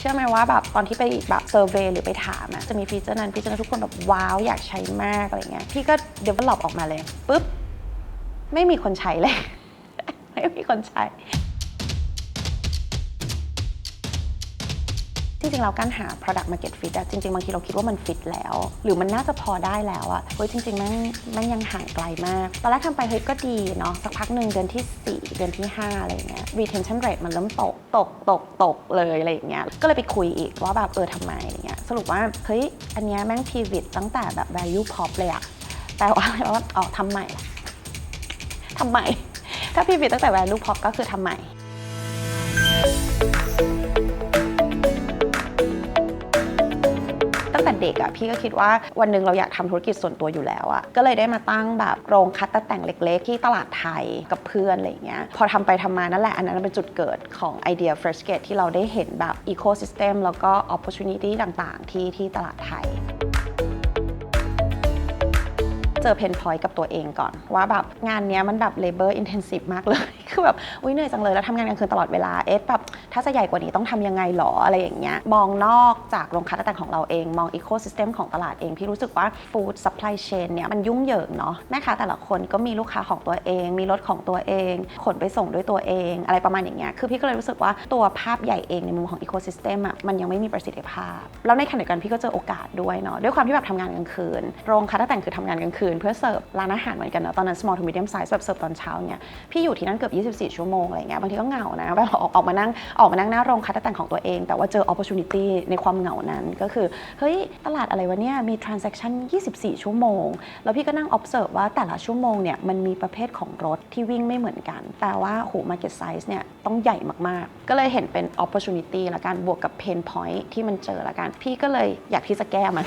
เชื่อไหมว่าแบบตอนที่ไปแบบเซอร์เวยหรือไปถามอะจะมีฟีเจอร์นั้นฟีเจอร์นั้นทุกคนแบบว้าวอยากใช้มากอะไรเงี้ยพี่ก็ develop ออกมาเลยปุ๊บ ไม่มีคนใช้เลย ไม่มีคนใช้ จริงๆเราการหา product market fit อะจริงๆ บางทีเราคิดว่ามันฟิตแล้ว หรือมันน่าจะพอได้แล้วอะเฮ้ยจริงๆแมันแมันยังห่างไกลมาก ตอนแรกทำไปเฮ้ยก็ดีเนาะสักพักหนึ่งเดือนที่ 4 เดือนที่ 5 อะไรเงี้ย retention rate มันเริ่มตกตกตกตกเลยอะไรอย่างเงี้ยก็เลยไปคุยอีกว่าแบบเออทำไมอะไรเงี้ยสรุปว่าเฮ้ยอันเนี้ยแม่ง pivot ตั้งแต่แบบ value pop เลยอะแปลว่าอะไรว่าอ๋อทำใหม่ทำใหม่ถ้า pivot ตั้งแต่ value pop ก็คือทำใหม่ ตั้งแต่เด็กอะพี่ก็คิดว่าวันหนึ่งเราอยากทำธุรกิจส่วนตัวอยู่แล้วอะก็เลยได้มาตั้งแบบโรงคัดตัดแต่งเล็ก ๆ ที่ตลาดไทยกับเพื่อนอะไรเงี้ยพอทำไปทำมานั่นแหละ อันนั้นเป็นจุดเกิดของไอเดีย Fresh Gate ที่เราได้เห็นแบบ Ecosystem แล้วก็ Opportunity ต่างๆ ที่ที่ตลาดไทย เจอเพนพอยต์กับตัวเองก่อน ว่าแบบงานเนี้ยมันแบบ labor intensive มากเลย คือแบบอุ้ยเหนื่อยจังเลยแล้วทำงานกลางคืนตลอดเวลาเอ๊ะแบบถ้าจะใหญ่กว่านี้ต้องทำยังไงหรออะไรอย่างเงี้ยมองนอกจากโรงคัดแต่งของเราเอง มอง ecosystem ของตลาดเอง พี่รู้สึกว่า food supply chain เนี่ยมันยุ่งเหยิงเนาะแม่ค้าแต่ละคนก็มีลูกค้าของตัวเอง มีรถของตัวเอง ขนไปส่งด้วยตัวเอง อะไรประมาณอย่างเงี้ยคือพี่ก็เลยรู้สึกว่าตัวภาพใหญ่เองในมุมของ ecosystem อะมันยังไม่มีประสิทธิภาพ แล้วในขณะเดียวกันพี่ก็เจอโอกาสด้วยเนาะด้วยความที่แบบทำงานกลางคืน โรงคัดแต่งคือทำงานกลางคืนเพื่อเสิร์ฟร้านอาหารเหมือนกันเนาะตอนนั้น small to medium size แบบเสิร์ฟตอนเช้าเนี่ยพี่อยู่ที่นั่นเกือบ 24 ชั่วโมงอะไรเงี้ยบางทีก็เหงานะแบบออกออกมานั่งออกมานั่งหน้าโรงคัดแต่งของตัวเอง แต่ว่าเจอ opportunity ในความเหงานั้นก็คือเฮ้ยตลาดอะไรวะเนี่ยมี transaction 24 ชั่วโมง แล้วพี่ก็นั่ง observe ว่าแต่ละชั่วโมงเนี่ยมันมีประเภทของรถที่วิ่งไม่เหมือนกันแปลว่าโห market size เนี่ยต้องใหญ่มากๆ ก็เลยเห็นเป็น opportunity ละกันบวกกับ pain point ที่มันเจอละกัน พี่ก็เลยอยากที่จะแก้มัน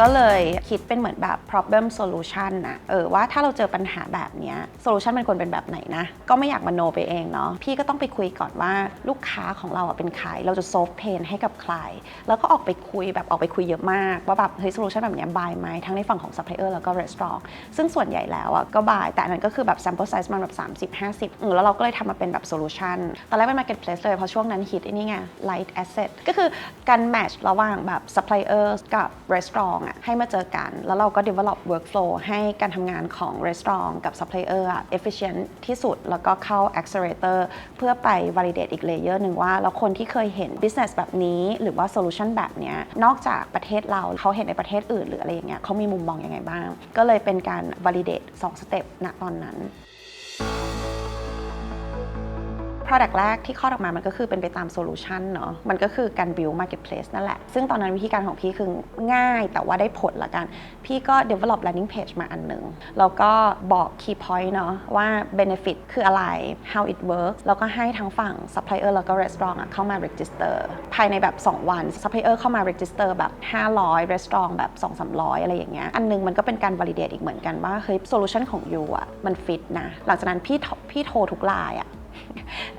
ก็เลยคิดเป็นเหมือนแบบ problem solution นะเออว่าถ้าเราเจอปัญหาแบบนี้ solution มันควรเป็นแบบไหนนะ ก็ไม่อยากมโนไปเองเนาะพี่ก็ต้องไปคุยก่อนว่าลูกค้าของเราอะเป็นใคร เราจะ solve pain ให้กับใคร แล้วก็ออกไปคุยแบบออกไปคุยเยอะมาก ว่าแบบเฮ้ย solution แบบนี้ย buy ไหมทั้งในฝั่งของ supplier แล้วก็ restaurant ซึ่งส่วนใหญ่แล้วอะก็ buy แต่อันนั้นก็คือแบบ sample size มันแบบ30-50อืมแล้วเราก็เลยทำมาเป็นแบบ solution ตอนแรกเป็น marketplace เลยเพราะช่วงนั้นฮิตไอ้นี่ไง light asset ก็คือการ match ระหว่างแบบ supplier กับ restaurant อะให้มาเจอกัน แล้วเราก็ develop workflow ให้การทำงานของ restaurant กับ supplier อะ efficient ที่สุด แล้วก็เข้า accelerator เพื่อไป validate อีก layer หนึ่งว่า แล้วคนที่เคยเห็น business แบบนี้ หรือว่า solution แบบเนี้ยนอกจากประเทศเราเขาเห็นในประเทศอื่นหรืออะไรอย่างเงี้ยเขามีมุมมองยังไงบ้าง ก็เลยเป็นการ validate 2สเต็ปณตอนนั้น Product แรกที่คลอดออกมามันก็คือเป็นไปตามโซลูชันเนาะมันก็คือการ build marketplace นั่นแหละ ซึ่งตอนนั้นวิธีการของพี่คือง่ายแต่ว่าได้ผลละกัน พี่ก็ develop landing page มาอันหนึ่งแล้วก็บอก key point เนาะว่า benefit คืออะไร how it works แล้วก็ให้ทั้งฝั่ง supplier แล้วก็ restaurant อะเข้ามา register ภายในแบบ 2 วัน supplier เข้ามา register แบบ 500 restaurant แบบ 2-300 อะไรอย่างเงี้ยอันหนึงมันก็เป็นการ validate อีกเหมือนกันว่าเฮ้ย solution ของ you อะมัน fit นะหลังจากนั้นพี่โทรพี่โทรทุกไลน์อะ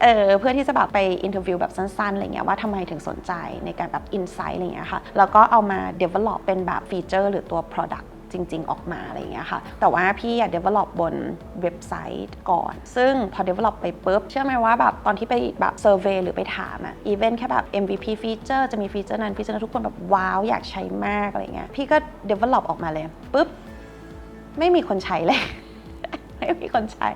เออเพื่อที่จะแบบไปอินเทอร์วิวแบบสั้นๆอะไรเงี้ยว่าทำไมถึงสนใจในการแบบอินไซต์อะไรเงี้ยค่ะแล้วก็เอามา develop เป็นแบบฟีเจอร์หรือตัว product จริง ๆ ออกมาอะไรเงี้ยค่ะ แต่ว่าพี่อะ develop บนเว็บไซต์ก่อน ซึ่งพอ develop ไปปุ๊บ เชื่อไหมว่าแบบตอนที่ไปแบบ survey หรือไปถามอะ even แค่แบบ MVP feature จะมีฟีเจอร์นั้นฟีเจอร์นั้นทุกคนแบบว้าวอยากใช้มากอะไรเงี้ย พี่ก็ develop ออกมาเลยปุ๊บ ไม่มีคนใช้เลย ไม่มีคนใช้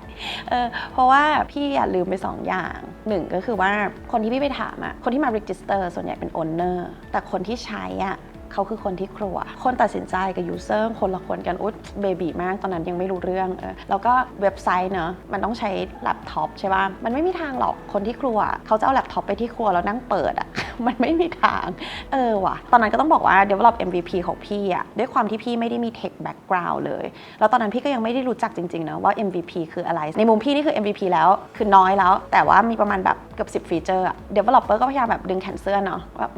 เออเพราะว่าพี่อย่าลืมไปสองอย่างหนึ่งก็คือว่าคนที่พี่ไปถามอะคนที่มา register ส่วนใหญ่เป็น owner แต่คนที่ใช้อะ เขาคือคนที่ครัว คนตัดสินใจกับ user คนละคนกันอุ๊ยเบบีมากตอนนั้นยังไม่รู้เรื่องเออแล้วก็เว็บไซต์เนอะมันต้องใช้แล็ปท็อปใช่ป่ะมันไม่มีทางหรอกคนที่ครัว เขาจะเอาแล็ปท็อปไปที่ครัวแล้วนั่งเปิดอะมันไม่มีทางเออว่ะ ตอนนั้นก็ต้องบอกว่า develop MVP ของพี่อะด้วยความที่พี่ไม่ได้มี tech background เลย แล้วตอนนั้นพี่ก็ยังไม่ได้รู้จักจริงๆนะว่า MVP คืออะไร ในมุมพี่นี่คือ MVP แล้วคือน้อยแล้ว แต่ว่ามีประมาณแบบเกือบ10ฟีเจอร์อะ developer ก็พยายามแบบดึงแขนเสื้อเนาะว่า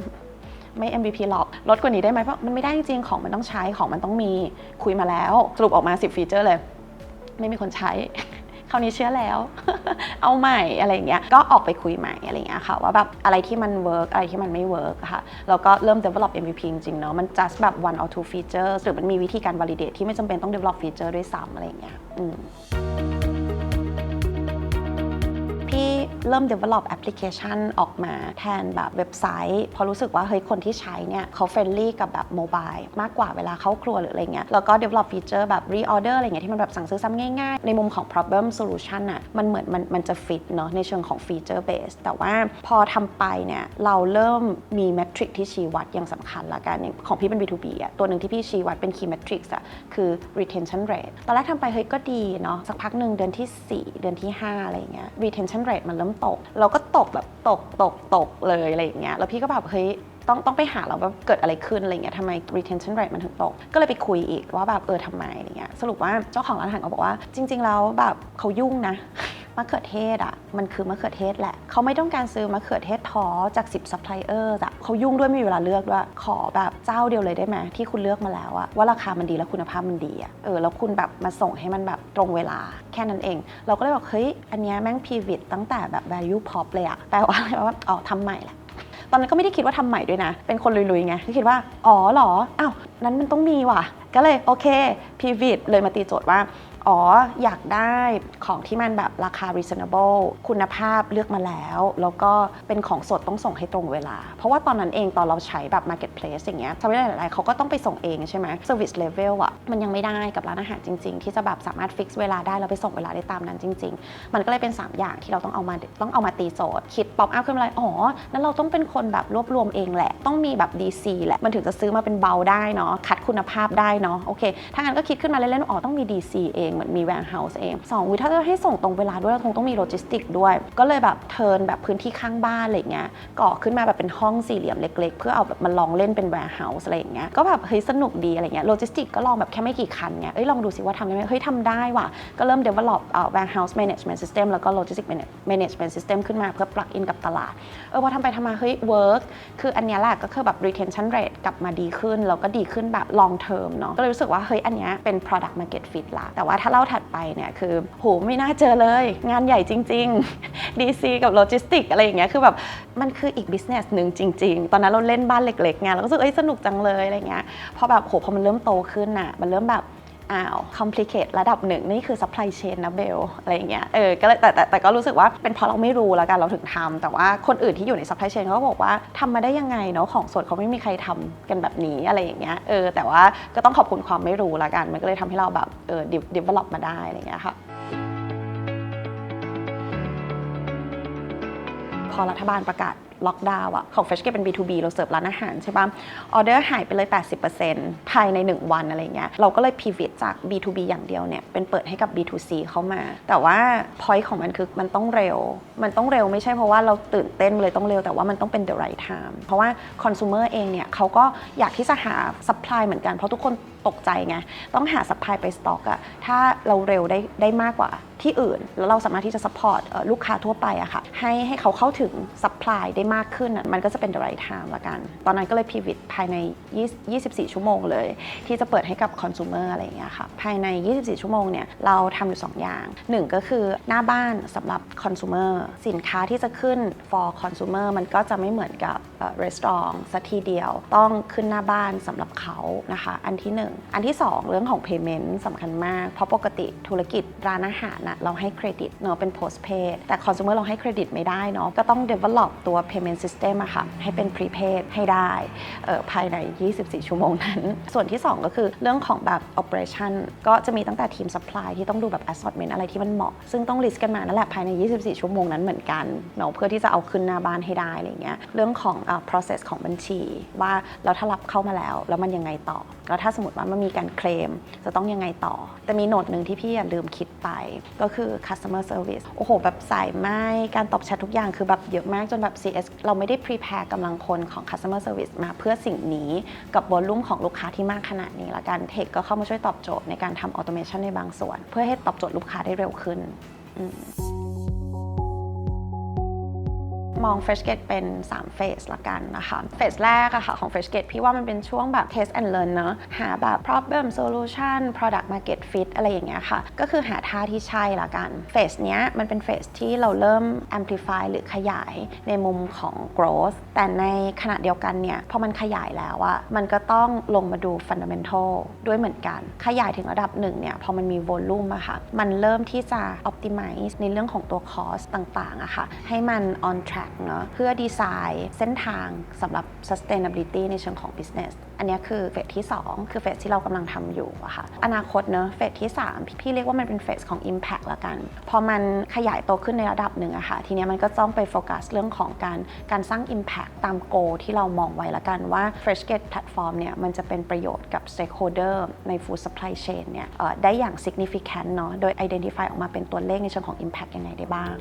ไม่ MVP หรอกลดกว่านี้ได้ไหมเพราะมันไม่ได้จริงของมันต้องใช้ของมันต้องมีคุยมาแล้ว สรุปออกมา 10 ฟีเจอร์เลย ไม่มีคนใช้คราวนี้เชื่อแล้ว เอาใหม่อะไรอย่างเงี้ย ก็ออกไปคุยใหม่อะไรอย่างเงี้ยค่ะ ว่าแบบอะไรที่มันเวิร์กอะไรที่มันไม่เวิร์กค่ะ แล้วก็เริ่ม develop MVP จริงๆเนาะ มัน just แบบ one or two features หรือมันมีวิธีการ validate ที่ไม่จำเป็นต้อง develop feature ด้วยซ้ำอะไรอย่างเงี้ย อืม พพี่เริ่ม develop application ออกมาแทนแบบเว็บไซต์เพราะรู้สึกว่าเฮ้ยคนที่ใช้เนี่ยเขา friendly กับแบบโมบายมากกว่าเวลาเข้าครัวหรืออะไรเงี้ยแล้วก็ develop feature แบบ reorder อะไรเงี้ยที่มันแบบสั่งซื้อซ้ำง่ายๆ ในมุมของ problem solution อะมันเหมือนมันมันจะ fit เนาะในเชิงของ feature base แต่ว่าพอทำไปเนี่ยเราเริ่มมี metric ที่ชี้วัดอย่างสำคัญละกันอย่างของพี่เป็น B2B อะตัวหนึ่งที่พี่ชี้วัดเป็น key metrics อะคือ retention rate ตอนแรกทำไปเฮ้ยก็ดีเนาะสักพักหนึ่งเดือนที่ 4 เดือนที่ 5 อะไรเงี้ย retention rate มันเริ่มตก เราก็ตกแบบตกตกตกเลยอะไรอย่างเงี้ยแล้วพี่ก็แบบเฮ้ยต้องต้องไปหาเราว่าเกิดอะไรขึ้นอะไรเงี้ยทำไม retention rate มันถึงตก ก็เลยไปคุยอีกว่าแบบเออทำไมอะไรเงี้ยสรุปว่าเจ้าของร้านอาหารเขาบอกว่า จริง ๆ แล้วแบบเขายุ่งนะ มะเขือเทศอะมันคือมะเขือเทศแหละเขาไม่ต้องการซื้อมะเขือเทศท้อจาก 10ซัพพลายเออร์อะเขายุ่งด้วยไม่มีเวลาเลือกด้วยขอแบบเจ้าเดียวเลยได้ไหมที่คุณเลือกมาแล้วอะว่าราคามันดีและคุณภาพมันดีอะเออแล้วคุณแบบมาส่งให้มันแบบตรงเวลาแค่นั้นเอง เราก็เลยบอกเฮ้ยอันเนี้ยแม่งพีวิตตั้งแต่แบบ value pop เลยอะแปลว่าอะไรแปลว่าอ๋อทำใหม่แหละตอนนั้นก็ไม่ได้คิดว่าทำใหม่ด้วยนะ เป็นคนลุยๆไงก็คิดว่า อ๋อหรอ อ้าว นั้นมันต้องมีว่ะ ก็เลยโอเคพีวิดเลยมาตีโจทย์ว่า อ๋ออยากได้ของที่มันแบบราคา reasonable คุณภาพเลือกมาแล้ว แล้วก็เป็นของสดต้องส่งให้ตรงเวลา เพราะว่าตอนนั้นเองตอนเราใช้แบบ marketplace อย่างเงี้ยทำให้หลายๆเขาก็ต้องไปส่งเองใช่ไหม service level อะมันยังไม่ได้กับร้านอาหารจริง ๆ ที่จะแบบสามารถ fix เวลาได้แล้วไปส่งเวลาได้ตามนั้นจริง ๆ มันก็เลยเป็น 3 อย่างที่เราต้องเอามาต้องเอามาตีโจทย์คิดป๊อปอัพขึ้นมาเลยอ๋อนั้นเราต้องเป็นคนแบบรวบรวมเองแหละต้องมีแบบ DC แหละมันถึงจะซื้อมาเป็นเบาได้เนาะคัดคุณภาพได้เนาะโอเคถ้างั้นก็คิดขึ้นมาเล่นๆอ๋อต้องมี DC เองเหมือนมี warehouse เองสองวิถ้าจะให้ส่งตรงเวลาด้วยเราคงต้องมีโลจิสติกด้วย ก็เลยแบบเทิร์นแบบพื้นที่ข้างบ้านอะไรเงี้ยก่อขึ้นมาแบบเป็นห้องสี่เหลี่ยมเล็ก ๆ เพื่อเอาแบบมาลองเล่นเป็น warehouse อะไรอย่างเงี้ยก็แบบเฮ้ยสนุกดีอะไรเงี้ยโลจิสติกก็ลองแบบแค่ไม่กี่คันเงี้ยเอ้ยลองดูสิว่าทำได้ไหมเฮ้ยทำได้ว่ะก็เริ่ม develop เอ่อ warehouse management system แล้วก็ logistic management system ขึ้นมาเพื่อ plug in กับตลาดเออพอทำไปทำมาเฮ้ย work คืออันเนี้แหละก็คือแบบ retention rate กลับมาดีขึ้น แล้วก็ดีขึ้นแบบ long term เนาะก็เลยรู้สึกว่าเฮ้ยอันนี้เป็น product market fit ละแต่ว่าถ้าเล่าถัดไปเนี่ยคือโหไม่น่าเจอเลย งานใหญ่จริง ๆ DC กับโลจิสติกอะไรอย่างเงี้ยคือแบบมันคืออีกบิสเนสหนึ่งจริง ๆ ตอนนั้นเราเล่นบ้านเล็กๆไงเราก็รู้สึกเอ้ยสนุกจังเลยอะไรเงี้ยพอแบบโหพอมันเริ่มโตขึ้นอะมันเริ่มแบบ อ้าว complicate ระดับหนึ่งนี่คือ supply chain นะเบลอะไรอย่างเงี้ยเออก็เลยแต่แต่แต่ก็รู้สึกว่าเป็นเพราะเราไม่รู้แล้วกันเราถึงทำแต่ว่าคนอื่นที่อยู่ใน supply chain เขาก็บอกว่าทำมาได้ยังไงเนาะของสดเขาไม่มีใครทำกันแบบนี้อะไรอย่างเงี้ยเออแต่ว่าก็ต้องขอบคุณความไม่รู้แล้วกันมันก็เลยทำให้เราแบบเออ develop มาได้อะไรอย่างเงี้ยค่ะพอรัฐบาลประกาศ ล็อกดาวน์อะของ Fresh เป็น B2B เราเสิร์ฟร้านอาหารใช่ปะออเดอร์หายไปเลย 80%ภายใน 1 วันอะไรเงี้ยเราก็เลย pivot จาก B2B อย่างเดียวเนี่ยเป็นเปิดให้กับ B2C เข้ามา แต่ว่า point ของมันคือมันต้องเร็ว มันต้องเร็วไม่ใช่เพราะว่าเราตื่นเต้นเลยต้องเร็วแต่ว่ามันต้องเป็น the right time เพราะว่า consumer เองเนี่ยเขาก็อยากที่จะหา supply เหมือนกันเพราะทุกคน ตกใจไงต้องหา supply ไป stock อะถ้าเราเร็วได้ได้มากกว่าที่อื่น แล้วเราสามารถที่จะ support เอ่อลูกค้าทั่วไปอะค่ะให้ให้เขาเข้าถึง supply ได้มากขึ้น มันก็จะเป็น the right time ละกัน ตอนนั้นก็เลย pivot ภายใน 24 ชั่วโมงเลย ที่จะเปิดให้กับ consumer อะไรอย่างเงี้ยค่ะภายใน 24 ชั่วโมงเนี่ยเราทำอยู่ 2 อย่าง 1 ก็คือหน้าบ้านสำหรับ consumer สินค้าที่จะขึ้น for consumer มันก็จะไม่เหมือนกับเอ่อ restaurant สักทีเดียว ต้องขึ้นหน้าบ้านสำหรับเขานะคะ อันที่ 1อันที่ 2 เรื่องของ payment สำคัญมาก เพราะปกติธุรกิจร้านอาหารนะเราให้เครดิตเนาะเป็น postpaid แต่ consumer เราให้เครดิตไม่ได้เนาะก็ต้อง develop ตัว payment system อะค่ะให้เป็น prepaid ให้ได้ภายใน 24 ชั่วโมงนั้น ส่วนที่ 2 ก็คือเรื่องของแบบ operation ก็จะมีตั้งแต่ทีม supply ที่ต้องดูแบบ assortment อะไรที่มันเหมาะ ซึ่งต้อง list กันมานั่นแหละภายใน 24 ชั่วโมงนั้นเหมือนกันเนาะเพื่อที่จะเอาขึ้นหน้าบ้านให้ได้อะไรเงี้ยเรื่องของ process ของบัญชี ว่าเราถ้ารับเข้ามาแล้ว แล้วมันยังไงต่อแล้วถ้าสมมติว่ามันมีการเคลม จะต้องยังไงต่อ แต่มีโน้ตหนึ่งที่พี่อย่าลืมคิดไป ก็คือ customer service โอ้โห แบบสายไหมการตอบแชททุกอย่างคือแบบเยอะมากจนแบบ CS เราไม่ได้ prepare กำลังคนของ customer service มาเพื่อสิ่งนี้กับบอลลุ่มของลูกค้าที่มากขนาดนี้ละกันเทคก็เข้ามาช่วยตอบโจทย์ในการทำ automation ในบางส่วน เพื่อให้ตอบโจทย์ลูกค้าได้เร็วขึ้น อืม มอง Fresh Gate เป็น 3 เฟสละกันนะคะเฟสแรกอะค่ะของ Fresh Gate พี่ว่ามันเป็นช่วงแบบ test and learn เนอะหาแบบ problem solution product market fit อะไรอย่างเงี้ยค่ะ ก็คือหาท่าที่ใช่ละกันเฟสเนี้ยมันเป็นเฟสที่เราเริ่ม amplify หรือขยายในมุมของ growth แต่ในขณะเดียวกันเนี่ยพอมันขยายแล้วอะมันก็ต้องลงมาดู fundamental ด้วยเหมือนกัน ขยายถึงระดับหนึ่งเนี่ยพอมันมี volume อะค่ะมันเริ่มที่จะ optimize ในเรื่องของตัว cost ต่างๆอะค่ะให้มัน on track เนอะเพื่อดีไซน์เส้นทางสำหรับ sustainability ในเชิงของ business อันนี้คือเฟสที่ 2 คือเฟสที่เรากำลังทำอยู่อะค่ะอนาคตเนอะเฟสที่3พี่พี่เรียกว่ามันเป็นเฟสของ impact ละกัน พอมันขยายโตขึ้นในระดับหนึ่งอะค่ะทีนี้มันก็ต้องไปโฟกัสเรื่องของการการสร้าง impact ตาม goal ที่เรามองไว้ละกันว่า Fresh Gate Platform เนี่ยมันจะเป็นประโยชน์กับ stakeholder ใน food supply chain เนี่ยได้อย่าง significant เนอะโดย identify ออกมาเป็นตัวเลขในเชิงของ impact ยังไงได้บ้าง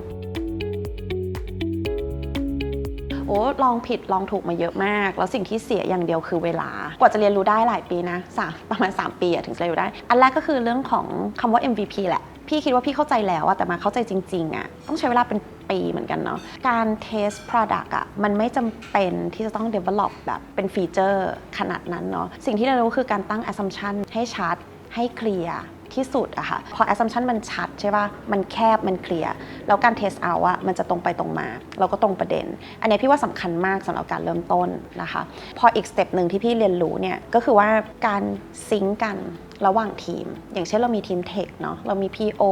อ้ลองผิดลองถูกมาเยอะมาก แล้วสิ่งที่เสียอย่างเดียวคือเวลากว่าจะเรียนรู้ได้หลายปีนะสามประมาณ 3 ปีถึงจะเรียนรู้ได้ อันแรกก็คือเรื่องของคำว่า MVP แหละพี่คิดว่าพี่เข้าใจแล้วอะแต่มาเข้าใจจริงๆอะต้องใช้เวลาเป็นปีเหมือนกันเนาะการเทส product อะมันไม่จำเป็นที่จะต้อง develop แบบเป็นฟีเจอร์ขนาดนั้นเนาะสิ่งที่เรารู้คือการตั้ง assumption ให้ชัดให้เคลียร์ ที่สุดอะค่ะ พอ assumption มันชัดใช่ป่ะ มันแคบ มันเคลียร์ แล้วการ test out อะมันจะตรงไปตรงมาเราก็ตรงประเด็น อันนี้พี่ว่าสำคัญมากสำหรับการเริ่มต้นนะคะ พออีกสเต็ปหนึ่งที่พี่เรียนรู้เนี่ย ก็คือว่าการซิงกันระหว่างทีม อย่างเช่นเรามีทีมเทคเนาะ เรามี PO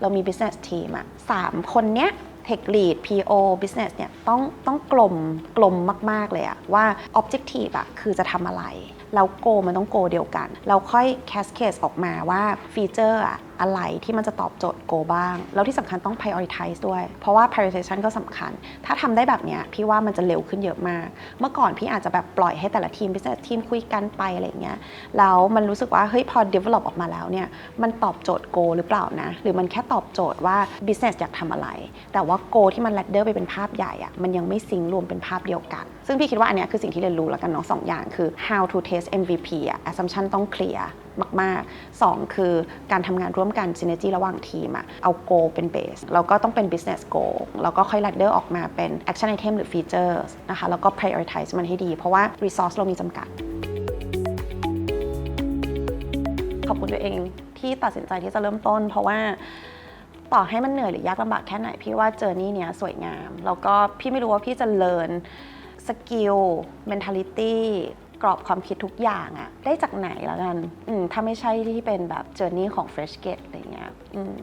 เรามี business team อะสามคนเนี้ย Tech Lead PO Business เนี่ยต้องต้องกลมกลมมาก ๆ เลยอะว่า Objective อะคือจะทำอะไร แล้วโกมันต้องโกเดียวกัน เราค่อย cascade ออกมาว่าฟีเจอร์อะอะไรที่มันจะตอบโจทย์โกบ้าง แล้วที่สำคัญต้อง prioritize ด้วย เพราะว่า prioritization ก็สำคัญ ถ้าทำได้แบบเนี้ยพี่ว่ามันจะเร็วขึ้นเยอะมาก เมื่อก่อนพี่อาจจะแบบปล่อยให้แต่ละทีม business ทีมคุยกันไปอะไรเงี้ยแล้วมันรู้สึกว่าเฮ้ยพอ develop ออกมาแล้วเนี่ยมันตอบโจทย์โกหรือเปล่านะ หรือมันแค่ตอบโจทย์ว่า business อยากทำอะไร แต่ว่าโกที่มัน ladder ไปเป็นภาพใหญ่อะมันยังไม่ซิงรวมเป็นภาพเดียวกัน ซึ่งพี่คิดว่าอันเนี้ยคือสิ่งที่เรียนรู้แล้วกันเนาะสองอย่างคือ how to test MVP อะ assumption ต้องเคลียร์มาก ๆ 2 คือการทำงานร่วมกัน synergy ระหว่างทีมอะเอา goal เป็น base แล้วก็ต้องเป็น business goal แล้วก็ค่อย ladder ออกมาเป็น action item หรือ features นะคะแล้วก็ prioritize มันให้ดี เพราะว่า resource เรามีจำกัด ขอบคุณตัวเองที่ตัดสินใจที่จะเริ่มต้น เพราะว่าต่อให้มันเหนื่อยหรือยากลำบากแค่ไหน พี่ว่าเจอร์นี่เนี้ยสวยงาม แล้วก็พี่ไม่รู้ว่าพี่จะเลิร์นสกิล mentality กรอบความคิดทุกอย่างอะได้จากไหนแล้วกัน อืมถ้าไม่ใช่ที่เป็นแบบเจอร์นี่ของ Fresh Gate อะไรเงี้ยอืม